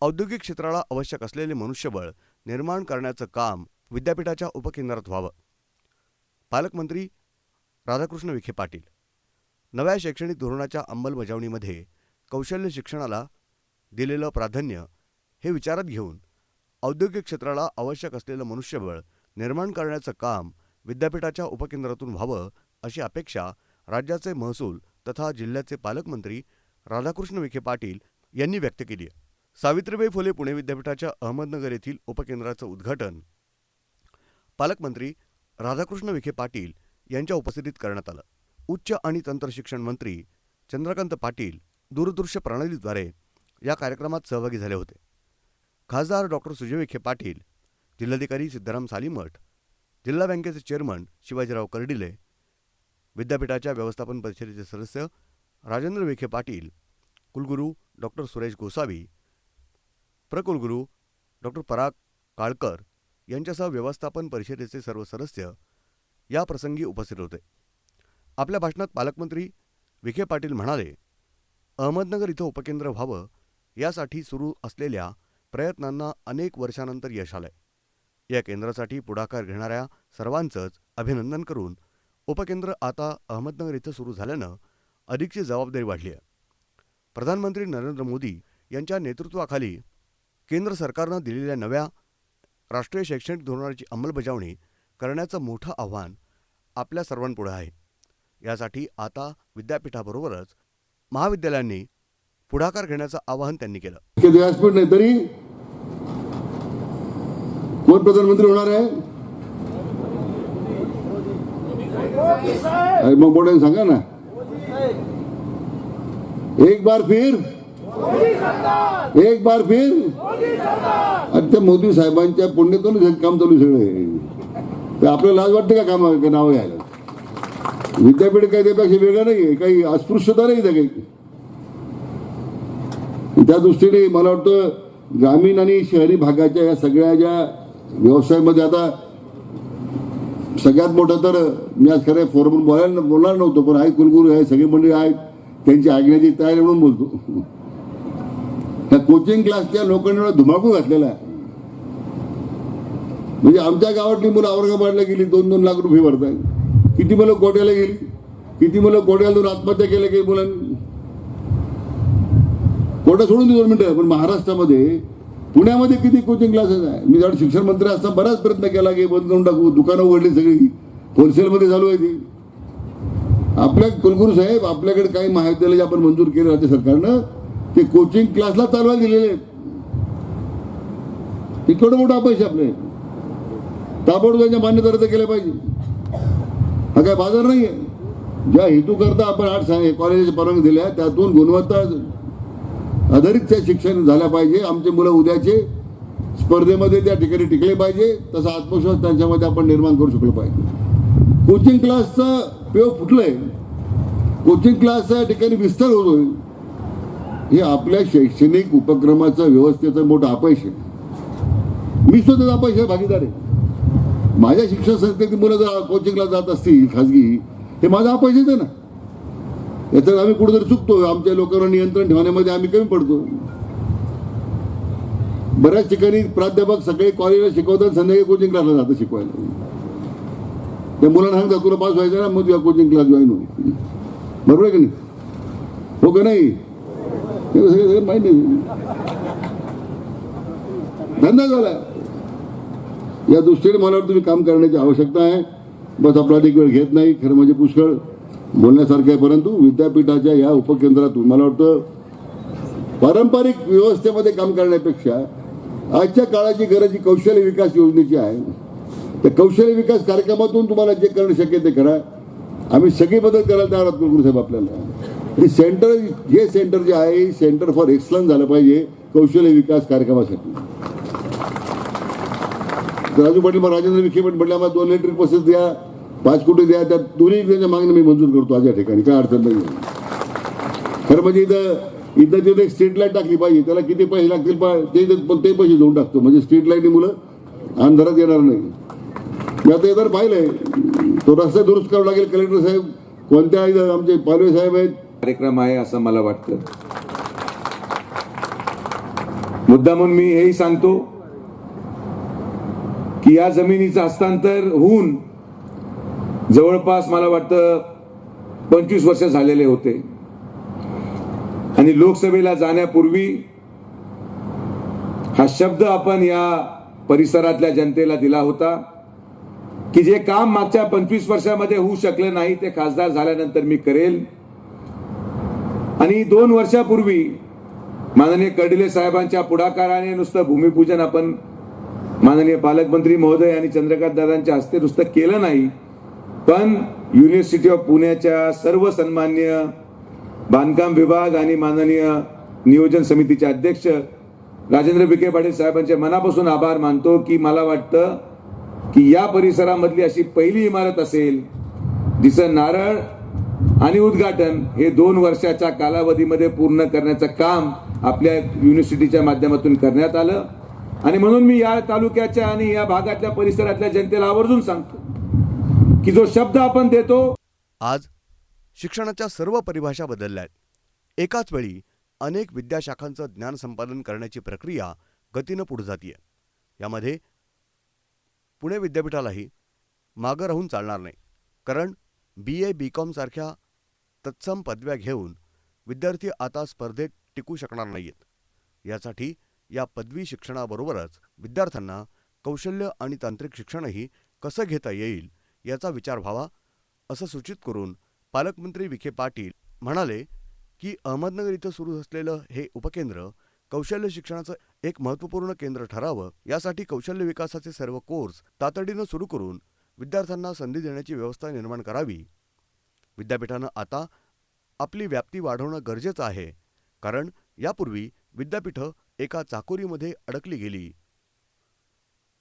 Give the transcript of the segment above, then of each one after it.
औद्योगिक क्षेत्राला आवश्यक असलेले मनुष्यबळ निर्माण करण्याचं काम विद्यापीठाच्या उपकेंद्रात व्हावं. पालकमंत्री राधाकृष्ण विखे पाटील. नव्या शैक्षणिक धोरणाच्या अंमलबजावणीमध्ये कौशल्य शिक्षणाला दिलेलं प्राधान्य हे विचारात घेऊन औद्योगिक क्षेत्राला आवश्यक असलेलं मनुष्यबळ निर्माण करण्याचं काम विद्यापीठाच्या उपकेंद्रातून व्हावं अशी अपेक्षा राज्याचे महसूल तथा जिल्ह्याचे पालकमंत्री राधाकृष्ण विखे पाटील यांनी व्यक्त केली आहे. सावित्रीबाई फुले पुणे विद्यापीठाच्या अहमदनगर येथील उपकेंद्राचं उद्घाटन पालकमंत्री राधाकृष्ण विखे पाटील यांच्या उपस्थितीत करण्यात आलं. उच्च आणि तंत्रशिक्षण मंत्री चंद्रकांत पाटील दूरदृश्य प्रणालीद्वारे या कार्यक्रमात सहभागी झाले होते. खासदार डॉक्टर सुजय विखे पाटील जिल्हाधिकारी सिद्धाराम सालीमठ जिल्हा बँकेचे चेअरमन शिवाजीराव कर्डिले विद्यापीठाच्या व्यवस्थापन परिषदेचे सदस्य राजेंद्र विखे पाटील कुलगुरू डॉक्टर सुरेश गोसावी प्रकुलगुरू डॉक्टर पराग काळकर यांच्यासह व्यवस्थापन परिषदेचे सर्व सदस्य या प्रसंगी उपस्थित होते. आपल्या भाषणात पालकमंत्री विखे पाटील म्हणाले अहमदनगर इथं उपकेंद्र व्हावं यासाठी सुरू असलेल्या प्रयत्नांना अनेक वर्षानंतर यश आलंय. या केंद्रासाठी पुढाकार घेणाऱ्या सर्वांचंच अभिनंदन करून उपकेंद्र आता अहमदनगर इथं सुरू झाल्यानं अधिकची जबाबदारी वाढली आहे. प्रधानमंत्री नरेंद्र मोदी यांच्या नेतृत्वाखाली केंद्र सरकारनं दिलेल्या नव्या राष्ट्रीय शैक्षणिक धोरणाची अंमलबजावणी करण्याचं मोठं आव्हान आपल्या सर्वांपुढे आहे. यासाठी आता विद्यापीठाबरोबरच महाविद्यालयांनी पुढाकार घेण्याचं आवाहन त्यांनी केलं. व्यासपीठ नाही तरी कोण प्रधानमंत्री होणार आहे? अरे मग मोठ्याने सांगा ना. एक बार फिर. एक बार फिर आणि त्या मोदी साहेबांच्या पुण्यातून हे काम चालू सगळे. ते आपल्याला लाज वाटते का काम नाव घ्यायला? विद्यापीठ काही त्यापेक्षा वेगळं नाही काही अस्पृश्यता नाही इथं काही. त्या दृष्टीने मला वाटतं ग्रामीण आणि शहरी भागाच्या या सगळ्या ज्या व्यवसायामध्ये आता सगळ्यात मोठं तर मी आज खरं फोरमून बोलायला बोलणार नव्हतो पण आहे कुलगुरू आहे सगळी मंडळी आहेत त्यांची ऐकण्याची तयारी म्हणून बोलतो. त्या कोचिंग क्लासच्या लोकांना एवढा धुमाकूळ घातलेला आहे. म्हणजे आमच्या गावातली मुलं औरंगाबादला गेली दोन दोन लाख रुपये भरताय किती मुलं कोट्याला गेली? किती मुलं कोट्यातून आत्महत्या केल्या काही मुलांनी? कोटा सोडून दोन मिनटं पण महाराष्ट्रामध्ये पुण्यामध्ये किती कोचिंग क्लासेस आहे मी जर शिक्षण मंत्री असताना बराच प्रयत्न केला की बंद करून टाकू दुकानं उघडली सगळी होलसेलमध्ये चालू आहे ती. आपल्या कुलगुरू साहेब आपल्याकडे काही महाविद्यालय जे आपण मंजूर केले राज्य सरकारनं ते कोचिंग क्लासला चालवायला दिलेले आहेत. ते केवढं मोठं अपयश आपले. ताबडतोब त्यांच्या मान्यता रद्द केल्या पाहिजे. हा काय बाजार नाही आहे. ज्या हेतू करता आपण आठ कॉलेजच्या परवानगी दिल्या त्यातून गुणवत्ता आधारित त्या शिक्षण झाल्या पाहिजे. आमचे मुलं उद्याचे स्पर्धेमध्ये त्या ठिकाणी टिकले पाहिजे. तसा आत्मविश्वास त्यांच्यामध्ये आपण निर्माण करू शकलो पाहिजे. कोचिंग क्लासचा पेव फुटलंय. कोचिंग क्लासच्या ठिकाणी विस्तार होतोय. हे आपल्या शैक्षणिक उपक्रमाचं व्यवस्थेचं मोठं अपयश आहे. मी सुद्धा अपयश आहे भागीदार आहे. माझ्या शिक्षण संस्थेतील मुलं जर कोचिंगला जात असतील खाजगी हे माझं अपयशच आहे ना. याच्यात आम्ही कुठेतरी चुकतो आमच्या लोकांवर नियंत्रण ठेवण्यामध्ये आम्ही कमी पडतो. बऱ्याच ठिकाणी प्राध्यापक सकाळी कॉलेजला शिकवतात संध्याकाळी कोचिंग क्लासला जातं शिकवायला. त्या मुलांना सांगतात तुला पास व्हायचं ना मग तुझ्या कोचिंग क्लास जॉईन होईल. बरोबर आहे की नाही? हो का नाही? हे सगळं सगळं माहिती धंदा झाला या दृष्टीने मला तुम्ही काम करण्याची आवश्यकता आहे. बस आपला एक वेळ घेत नाही खरं म्हणजे पुष्कळ बोलण्यासारखं आहे. परंतु विद्यापीठाच्या या उपकेंद्रातून मला वाटतं पारंपरिक व्यवस्थेमध्ये काम करण्यापेक्षा आजच्या काळाची गरज ही कौशल्य विकास योजनेची आहे. त्या कौशल्य विकास कार्यक्रमातून तुम्हाला जे करणं शक्य ते करा. आम्ही सगळे बदल करायला तयार आहोत गुरुसाहेब आपल्याला. हे सेंटर हे सेंटर जे आहे सेंटर फॉर एक्सलन्स झालं पाहिजे कौशल्य विकास कार्यक्रमासाठी. राजू पाटील मग राजेंद्र विखे पण म्हटलं आम्हाला दोन इलेक्ट्रिक बसेस द्या पाच कोटी द्या त्या दोन्ही त्यांच्या मागणी मी मंजूर करतो आज या ठिकाणी काय अडचण नाही. खरं म्हणजे इथं इथं तिथे एक स्ट्रीट लाइट टाकली पाहिजे त्याला किती पैसे लागतील पा ते पण ते पैसे देऊन टाकतो. म्हणजे स्ट्रीट लाईटनी मुलं अंधारात येणार नाही. मी आता येताना पाहिलंय तो रस्ता दुरुस्त करावा लागेल कलेक्टर साहेब कोणत्या इथं आमचे पालवे साहेब आहेत कार्यक्रम आहे असं मला वाटतं. मुद्दा म्हणून मी हेही सांगतो की या जमिनीचं हस्तांतर होऊन जवळपास मला वाटतं पंचवीस वर्ष झालेले होते. आणि लोकसभेला जाण्यापूर्वी हा शब्द आपण या परिसरातल्या जनतेला दिला होता की जे काम मागच्या पंचवीस वर्षामध्ये होऊ शकलं नाही ते खासदार झाल्यानंतर मी करेल. आणि दोन वर्षापूर्वी माननीय कर्डिले साहेबांच्या पुढाकाराने नुसतं भूमिपूजन आपण माननीय पालकमंत्री महोदय आणि चंद्रकांत दादांच्या हस्ते नुसतं केलं नाही पण युनिव्हर्सिटी ऑफ पुण्याच्या सर्व सन्मान्य बांधकाम विभाग आणि माननीय नियोजन समितीचे अध्यक्ष राजेंद्र विखे पाटील साहेबांचे मनापासून आभार मानतो की मला वाटतं की या परिसरामधली अशी पहिली इमारत असेल जिचं नारळ आणि उद्घाटन हे दोन वर्षाच्या कालावधीमध्ये पूर्ण करण्याचं काम आपल्या युनिव्हर्सिटीच्या माध्यमातून करण्यात आलं. आणि म्हणून मी या तालुक्याच्या आणि या भागातल्या परिसरातल्या जनतेला आवर्जून सांगतो की जो शब्द आपण देतो आज शिक्षणाच्या सर्व परिभाषा बदलल्या आहेत. एकाच वेळी अनेक विद्याशाखांचं ज्ञान संपादन करण्याची प्रक्रिया गतीनं पुढे जाते यामध्ये पुणे विद्यापीठालाही मागं राहून चालणार नाही. कारण बी ए बी कॉम सारख्या तत्सम पदव्या घेऊन विद्यार्थी आता स्पर्धेत टिकू शकणार नाहीत. यासाठी या पदवी शिक्षणाबरोबरच विद्यार्थ्यांना कौशल्य आणि तांत्रिक शिक्षणही कसं घेता येईल याचा विचार व्हावा असं सूचित करून पालकमंत्री विखे पाटील म्हणाले की अहमदनगर इथं सुरू असलेलं हे उपकेंद्र कौशल्य शिक्षणाचं एक महत्त्वपूर्ण केंद्र ठरावं यासाठी कौशल्य विकासाचे सर्व कोर्स तातडीनं सुरू करून विद्यार्थ्यांना संधी देण्याची व्यवस्था निर्माण करावी विद्यापीठानं आता आपली व्याप्ती वाढवणं गरजेचं आहे कारण यापूर्वी विद्यापीठं एका चाकोरीमध्ये अडकली गेली.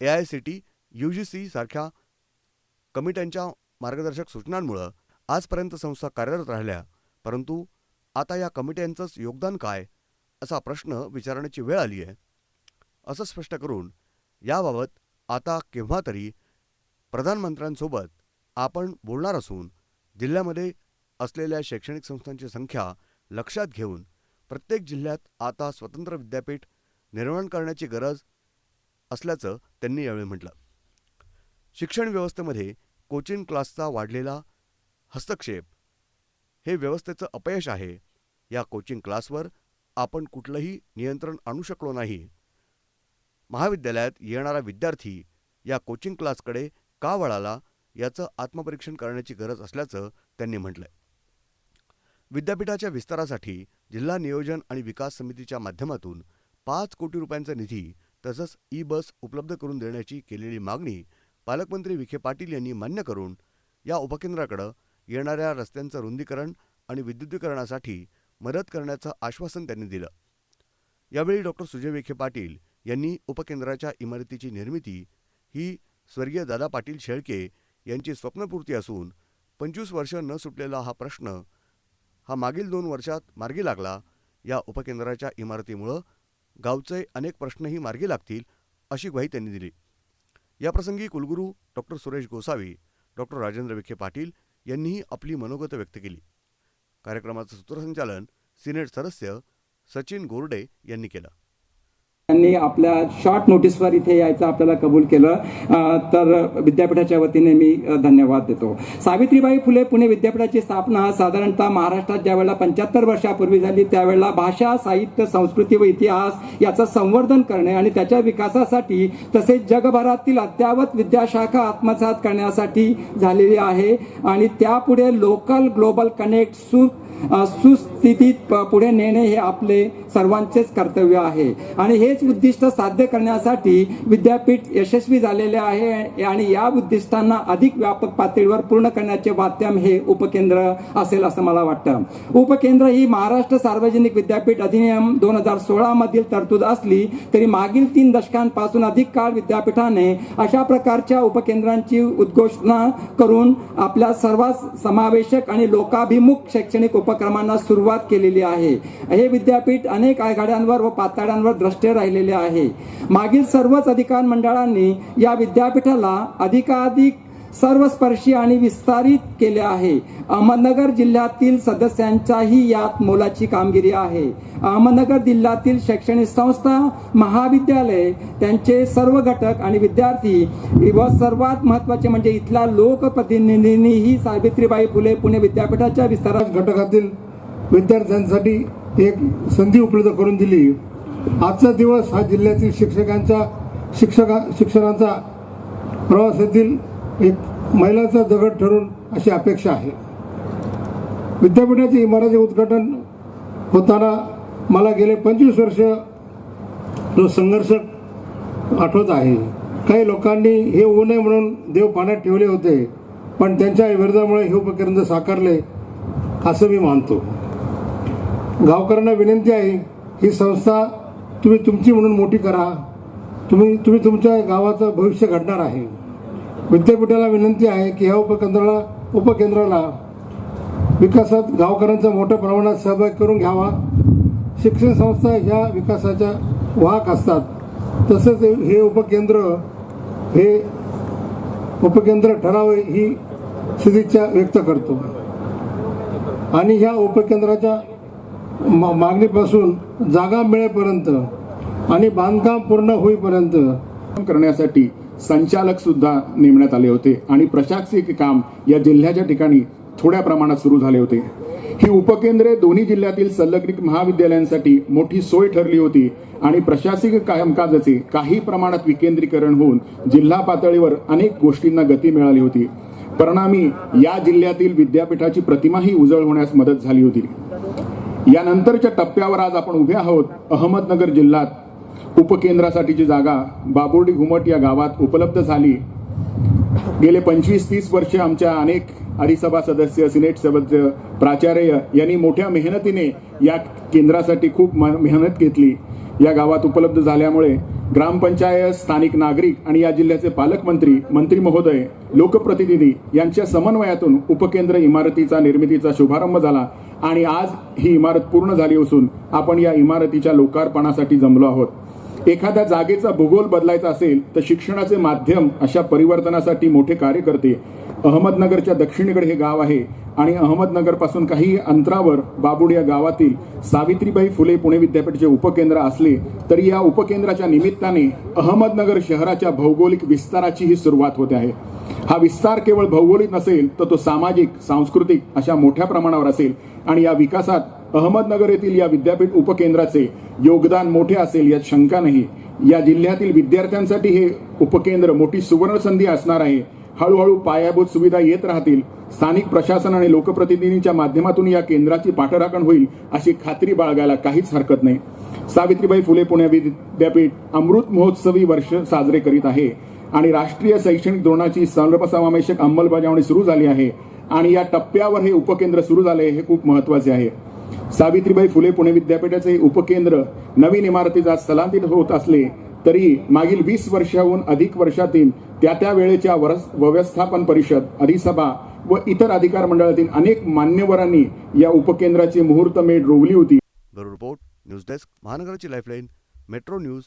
A I C T U G C सारख्या कमिट्यांच्या मार्गदर्शक सूचनांमुळं आजपर्यंत संस्था कार्यरत राहिल्या परंतु आता या कमिट्यांचंच योगदान काय असा प्रश्न विचारण्याची वेळ आली आहे. असं स्पष्ट करून याबाबत आता केव्हा तरी प्रधानमंत्र्यांसोबत आपण बोलणार असून जिल्ह्यामध्ये असलेल्या शैक्षणिक संस्थांची संख्या लक्षात घेऊन प्रत्येक जिल्ह्यात आता स्वतंत्र विद्यापीठ निर्माण करण्याची गरज असल्याचं त्यांनी यावेळी म्हटलं. शिक्षण व्यवस्थेमध्ये कोचिंग क्लासचा वाढलेला हस्तक्षेप हे व्यवस्थेचं अपयश आहे. या कोचिंग क्लासवर आपण कुठलंही नियंत्रण आणू शकलो नाही. महाविद्यालयात येणारा विद्यार्थी या कोचिंग क्लासकडे का वळाला? याचं आत्मपरीक्षण करण्याची गरज असल्याचं त्यांनी म्हटलंय. विद्यापीठाच्या विस्तारासाठी जिल्हा नियोजन आणि विकास समितीच्या माध्यमातून पाच कोटी रुपयांचा निधी तसंच ई बस उपलब्ध करून देण्याची केलेली मागणी पालकमंत्री विखे पाटील यांनी मान्य करून या उपकेंद्राकडं येणाऱ्या रस्त्यांचं रुंदीकरण आणि विद्युतीकरणासाठी मदत करण्याचं आश्वासन त्यांनी दिलं. यावेळी डॉक्टर सुजय विखे पाटील यांनी उपकेंद्राच्या इमारतीची निर्मिती ही स्वर्गीय दादा पाटील शेळके यांची स्वप्नपूर्ती असून पंचवीस वर्ष न सुटलेला हा प्रश्न हा मागील दोन वर्षात मार्गी लागला. या उपकेंद्राच्या इमारतीमुळं गावचे अनेक प्रश्नही मार्गी लागतील अशी ग्वाही त्यांनी दिली. याप्रसंगी कुलगुरू डॉक्टर सुरेश गोसावी डॉक्टर राजेंद्र विखे पाटील यांनीही आपली मनोगत व्यक्त केली. कार्यक्रमाचं सूत्रसंचालन सिनेट सदस्य सचिन गोरडे यांनी केलं. त्यांनी आपल्या शॉर्ट नोटीसवर इथे यायचं आपल्याला कबूल केलं. तर विद्यापीठाच्या वतीने मी धन्यवाद देतो. सावित्रीबाई फुले पुणे विद्यापीठाची स्थापना साधारणतः महाराष्ट्रात ज्यावेळेला पंच्याहत्तर वर्षापूर्वी झाली त्यावेळेला भाषा साहित्य संस्कृती व इतिहास याचं संवर्धन करणे आणि त्याच्या विकासासाठी तसेच जगभरातील अद्यावत विद्याशाखा आत्मसात करण्यासाठी झालेली आहे आणि त्यापुढे लोकल ग्लोबल कनेक्ट सु सुस्थितीत पुढे नेणे हे आपले सर्वांचेच कर्तव्य आहे. आणि हे हेच उद्दिष्ट साध्य करण्यासाठी विद्यापीठ यशस्वी झालेले आहे आणि या उद्दिष्टांना अधिक व्यापक पातळीवर पूर्ण करण्याचे माध्यम हे उपकेंद्र असेल असं मला वाटतं. उपकेंद्र ही महाराष्ट्र सार्वजनिक विद्यापीठ अधिनियम दोन हजार सोळा मधील तरतूद असली तरी मागील तीन दशकांपासून अधिक काळ विद्यापीठाने अशा प्रकारच्या उपकेंद्रांची उद्घोषणा करून आपल्या सर्वात समावेशक आणि लोकाभिमुख शैक्षणिक उपक्रमांना सुरुवात केलेली आहे. हे विद्यापीठ अनेक आघाड्यांवर व पातळ्यांवर द्रष्टे राहिलेले आहे. मागील सर्वच अधिकार मंडळांनी या विद्यापीठाला अधिकाधिक सर्वस्पर्शी आणि विस्तारित केले आहे. अहमदनगर जिल्ह्यातील सदस्यांचाही यात मोलाची कामगिरी आहे. अहमदनगर जिल्ह्यातील शैक्षणिक संस्था महाविद्यालय त्यांचे सर्व घटक आणि विद्यार्थी व सर्वात महत्त्वाचे म्हणजे इथल्या लोकप्रतिनिधींनीही सावित्रीबाई फुले पुणे विद्यापीठाच्या विस्तारात घटकातील विद्यार्थ्यांसाठी एक संधी उपलब्ध करून दिली. आजचा दिवस हा जिल्ह्यातील शिक्षकांचा शिक्षका शिक्षणाचा प्रवासातील एक महिलाचा दगड ठरून अशी अपेक्षा आहे. विद्यापीठाचे इमारतीचे उद्घाटन होताना मला गेले पंचवीस वर्ष जो संघर्ष आठवत आहे. काही लोकांनी हे होऊ नये म्हणून देव पाण्यात ठेवले होते पण त्यांच्या विरोधामुळे हे उपकेंद्र साकारले असं मी मानतो. गावकऱ्यांना विनंती आहे ही संस्था तुम्ही तुमची म्हणून मोठी करा. तुम्ही तुम्ही तुमच्या गावाचं भविष्य घडणार आहे. विद्यापीठाला विनंती आहे की ह्या उपकेंद्राला उपकेंद्राला विकासात गावकऱ्यांचा मोठ्या प्रमाणात सहभाग करून घ्यावा. शिक्षण संस्था ह्या विकासाच्या वाहक असतात. तसंच हे उपकेंद्र हे उपकेंद्र ठरावे ही सदिच्छा व्यक्त करतो. आणि ह्या उपकेंद्राच्या मा मागणीपासून जागा मिळेपर्यंत आणि बांधकाम पूर्ण होईपर्यंत करण्यासाठी संचालक सुद्धा नेमण्यात आले होते आणि प्रशासकीय काम या जिल्ह्याच्या ठिकाणी थोड्या प्रमाणात सुरू झाले होते. ही उपकेंद्रे दोन्ही जिल्ह्यातील संलग्नित महाविद्यालयांसाठी मोठी सोय ठरली होती आणि प्रशासकीय कामकाजाचे काही प्रमाणात विकेंद्रीकरण होऊन जिल्हा पातळीवर अनेक गोष्टींना गती मिळाली होती. परिणामी या जिल्ह्यातील विद्यापीठाची प्रतिमाही उजळ होण्यास मदत झाली होती. यानंतरच्या टप्प्यावर आज आपण उभे आहोत अहमदनगर जिल्ह्यात. उपकेंद्रासाठीची जागा बाबुर्डी घुमट या गावात उपलब्ध झाली. गेले पंचवीस तीस वर्षे आमच्या अनेक हरिसभा सदस्य सिनेट सदस्य प्राचार्य यांनी मोठ्या मेहनतीने या केंद्रासाठी खूप मेहनत घेतली. या गावात उपलब्ध झाल्यामुळे ग्रामपंचायत स्थानिक नागरिक आणि या जिल्ह्याचे पालकमंत्री मंत्री महोदय लोकप्रतिनिधी यांच्या समन्वयातून उपकेंद्र इमारतीचा निर्मितीचा शुभारंभ झाला. आणि आज ही इमारत पूर्ण झाली असून आपण या इमारतीच्या लोकार्पणासाठी जमलो आहोत. एखाद्या जागेचा भूगोल बदलायचा असेल तर शिक्षणाचे माध्यम अशा परिवर्तनासाठी मोठे कार्य करते. अहमदनगरच्या दक्षिणेकडे हे गाव आहे आणि अहमदनगरपासून काही अंतरावर बाबुड या गावातील सावित्रीबाई फुले पुणे विद्यापीठाचे उपकेंद्र असले तरी या उपकेंद्राच्या निमित्ताने अहमदनगर शहराच्या भौगोलिक विस्ताराची ही सुरुवात होते आहे. हा विस्तार केवळ भौगोलिक नसेल तर तो सामाजिक सांस्कृतिक अशा मोठ्या प्रमाणावर असेल. आणि या विकासात अहमदनगर येथील या विद्यापीठ उपकेंद्राचे योगदान मोठे असेल यात शंका नाही. या जिल्ह्यातील विद्यार्थ्यांसाठी हे उपकेंद्र मोठी सुवर्ण संधी असणार आहे. हळूहळू पायाभूत सुविधा येत राहतील. स्थानिक प्रशासन आणि लोकप्रतिनिधींच्या माध्यमातून या केंद्राची पाठराखण होईल अशी खात्री बाळगायला काहीच हरकत नाही. सावित्रीबाई फुले पुणे विद्यापीठ अमृत महोत्सवी वर्ष साजरे करीत आहे. आणि राष्ट्रीय शैक्षणिक धोरणाची सर्वसमावेशक अंमलबजावणी सुरू झाली आहे. आणि या टप्प्यावर हे उपकेंद्र सुरू झाले हे खूप महत्त्वाचे आहे. सावित्रीबाई फुले पुणे विद्यापीठाचे हे उपकेंद्र नवीन इमारतीत आज स्थलांतरित होत असले तरी मागील वीस वर्षाहून अधिक वर्षातील त्या त्या वेळेच्या व्यवस्थापन परिषद अधिसभा व इतर अधिकार मंडळातील अनेक मान्यवरांनी या उपकेंद्राची मुहूर्तमेढ रोवली होती. ब्युरो रिपोर्ट न्यूज डेस्क महानगराची लाईफलाईन मेट्रो न्यूज.